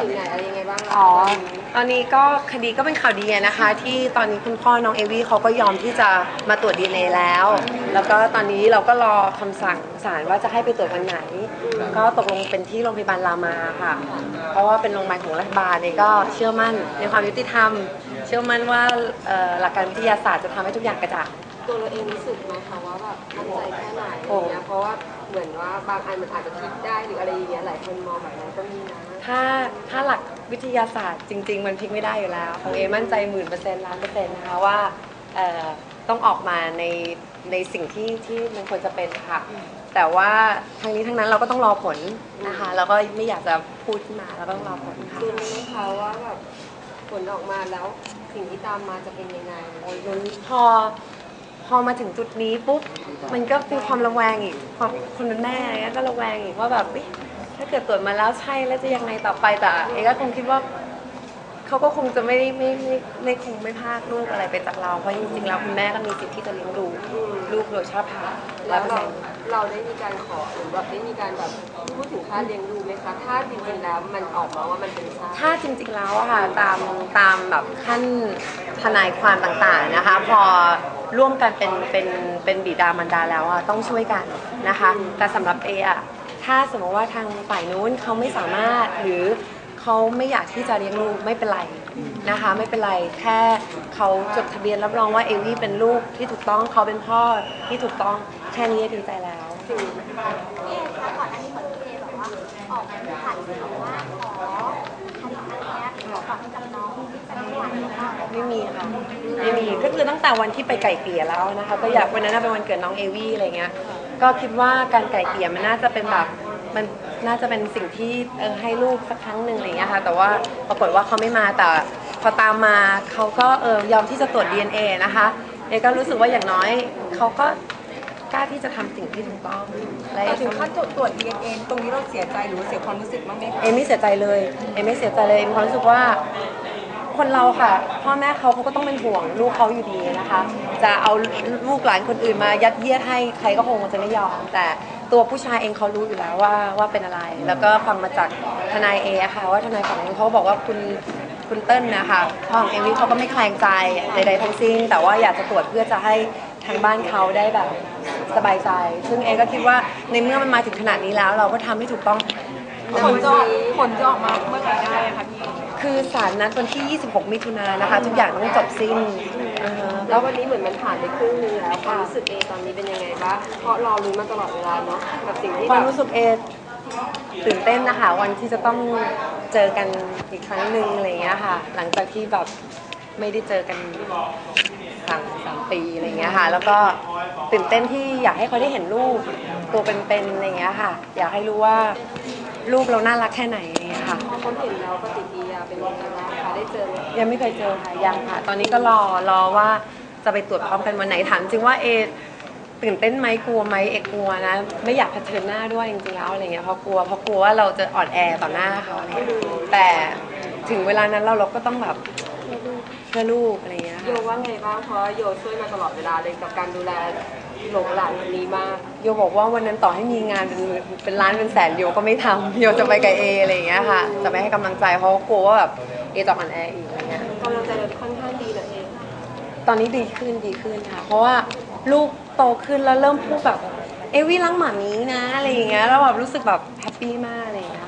ถึงไหนอะไรยังไงบ้างคะอ๋อ ตอนนี้ก็คดีก็เป็นข่าวดีนะคะ ที่ตอนนี้คุณพ่อน้องเอวี่เขาก็ยอมที่จะมาตรวจดีเอแล้ว แล้วก็ตอนนี้เราก็รอคำสั่งศาลว่าจะให้ไปตรวจวันไหน ก็ตกลงเป็นที่โรงพยาบาลรามาค่ะ เพราะว่าเป็นโรงพยาบาลของรัฐบาลเนี่ยก็เชื่อมั่นในความยุติธรรม เชื่อมั่นว่าเอ่อหลักการวิทยาศาสตร์จะทำให้ทุกอย่างกระจ่าง ตัวเราเองรู้สึกไหมคะว่าแบบมั่นใจแค่ไหนโอ้อะไรเงี้ยเพราะว่าเหมือนว่าบางอันมันอาจจะคิดได้หรืออะไรอย่างเงี้ยหลายคนมองแบบนั้นก็มีนะ ถ้าถ้าหลักวิทยาศาสตร์จริง ๆ มันพลิกไม่ได้อยู่แล้วของเอมั่นใจหมื่นเปอร์เซ็นต์ล้านเปอร์เซ็นต์นะคะว่าเอ่อต้องออกมาในในสิ่งที่ที่มันควรจะเป็นค่ะ แต่ว่าทั้งนี้ทั้งนั้นเราก็ต้องรอผลนะคะ แล้วก็ไม่อยากจะพูดขึ้นมาเราก็ต้องรอผลค่ะดูไหมคะว่าแบบผลออกมาแล้วสิ่งที่ตามมาจะเป็นยังไง โอ้ยลุ้นพอ พอมาถึงจุดนี้ปุ๊บมันก็มีความระแวงอีกความคนเป็นแม่อะไรเงี้ยก็ระแวงอีกว่าแบบเอ๊ะถ้าเกิดตรวจมาแล้วใช่แล้วจะยังไงต่อไปแต่เอก็คงคิดว่าเขาก็คงจะไม่ไม่ไม่ไม่คงไม่พลากลูกอะไรไปจากเราเพราะจริงๆแล้วคุณแม่ก็มีสิทธิ์ที่จะเลี้ยงดูลูกโดยชอบธรรมร้แล้วเราเราได้มีการขอหรือแบบได้มีการแบบพูดถึงค่าเลี้ยงดูไหมคะถ้าจริงๆแล้วมันออกมาว่ามันเป็นชาถ้าจริงๆแล้วอะค่ะตามตามแบบขั้นทนายความต่างๆนะคะ พอ ร่วมกันเป็นเป็นเป็นบิดามารดาแล้วอะต้องช่วยกันนะคะ แต่สำหรับเออะถ้าสมมติว่าทางฝ่ายนู้นเขาไม่สามารถหรือเขาไม่อยากที่จะเลี้ยงลูกไม่เป็นไรนะคะ ไม่เป็นไรแค่เขาจดทะเบียนรับรองว่าเอวี่เป็นลูกที่ถูกต้องเขาเป็นพ่อที่ถูกต้องแค่นี้ก็ดีใจแล้ว พี่เอคะก่อนอันนี้เหมือนพี่เอแบบว่าออกมาผ่านสื่อว่าขอ ไม่มีค่ะไม่มีก็คือตั้งแต่วันที่ไปไก่เกลี่ยแล้วนะคะ ก็อยากวันนั้นนะเป็นวันเกิดน้องเอวี่อะไรเงี้ยก็คิดว่าการไก่เกลี่ยมันน่าจะเป็นแบบมันน่าจะเป็นสิ่งที่เออให้ลูกสักครั้งหนึ่งอะไรเงี้ยค่ะ แต่ว่าปรากฏว่าเขาไม่มาแต่พอตามมาเขาก็เออยอมที่จะตรวจ DNA นะคะเอก็รู้สึกว่าอย่างน้อยเขาก็กล้าที่จะทำสิ่งที่ถูกต้องและแต่ถึงขั้นตรวจตรวจ DNA ตรงนี้เราเสียใจหรือว่าเสียความรู้สึกบ้างไหมคะ เอไม่เสียใจเลยเอไม่เสียใจเลย เอมีความรู้สึกว่า คนเราค่ะ พ่อแม่เขาเขาก็ต้องเป็นห่วงลูกเขาอยู่ดีนะคะ จะเอาลูกหลานคนอื่นมายัดเยียดให้ใครก็คงจะไม่ยอม แต่ตัวผู้ชายเองเขารู้อยู่แล้วว่าว่าเป็นอะไร แล้วก็ฟังมาจากทนายเอค่ะ ว่าทนายของเขาบอกว่าคุณคุณเติ้ลนะคะพ่อของเอวิเขาก็ไม่แคลงใจใดๆทั้งสิ้น แต่ว่าอยากจะตรวจเพื่อจะให้ทางบ้านเขาได้แบบสบายใจ ซึ่งเอก็คิดว่าในเมื่อมันมาถึงขนาดนี้แล้ว เราก็ทำให้ถูกต้องผลจะผลจะออกมาเมื่อไหร่ คะพี่คือศาลนัดวันที่ 26 มิถุนายนนะคะ ทุกอย่างต้องจบสิ้นอ่าฮะแล้ววันนี้เหมือนมันผ่านไปครึ่งนึงแล้วความรู้สึกเองตอนนี้เป็นยังไงบ้างเพราะรอรุ้นมาตลอดเวลาเนาะกับสิ่งที่คแบวามบรู้สึกเอตื่นเต้นนะคะ วันที่จะต้องเจอกันอีกครั้งหนึ่งอะไรอย่างเงี้ยค่ะ หลังจากที่แบบไม่ได้เจอกันสามสามปีอะไรอย่างเงี้ยค่ะ แล้วก็ตื่นเต้นที่อยากให้เขาได้เห็นลูกตัวเป็นๆอะไรอย่างเงี้ยค่ะ อยากให้รู้ว่าลูกเราน่ารักแค่ไหนอะไรอย่างเงี้ย คนเห็นแล้วปฏิกิริยาเป็นยังไงบ้างคะได้เจอไหมยังไม่เคยเจอค่ะยังค่ะ ตอนนี้ก็รอรอว่าจะไปตรวจพร้อมกันวันไหนถามจริงว่าเอตื่นเต้นไหมกลัวไหมเอกกลัวนะ ไม่อยากเผชิญหน้าด้วยจริงๆแล้วอะไรเงี้ยเพราะกลัวเพราะกลัวว่าเราจะอ่อนแอต่อหน้าเขาอะไรเงี้ยแต่ถึงเวลานั้นเราเราก็ต้องแบบเพื่อลูกอะไรเงี้ย โยค่ะว่าไงบ้างเพราะโยช่วยมาตลอดเวลาเลยกับการดูแลหลงหลานคนนี้มาก โยบอกว่าวันนั้นต่อให้มีงานเป็นเป็นล้านเป็นแสนโยก็ไม่ทำโยจะไปกับเออะไรเงี้ยค่ะ จะไปให้กำลังใจเพราะว่ากลัวว่าแบบเอจะอ่อนแออีกอะไรเงี้ยกำลังใจเราค่อนข้างดีเลยเองตอนนี้ดีขึ้นดีขึ้นค่ะ เพราะว่าลูกโตขึ้นแล้วเริ่มพูดแบบเอวี่รักหมามีนะอะไรอย่างเงี้ยแล้วแบบรู้สึกแบบแฮปปี้มากอะไรอย่างเงี้ย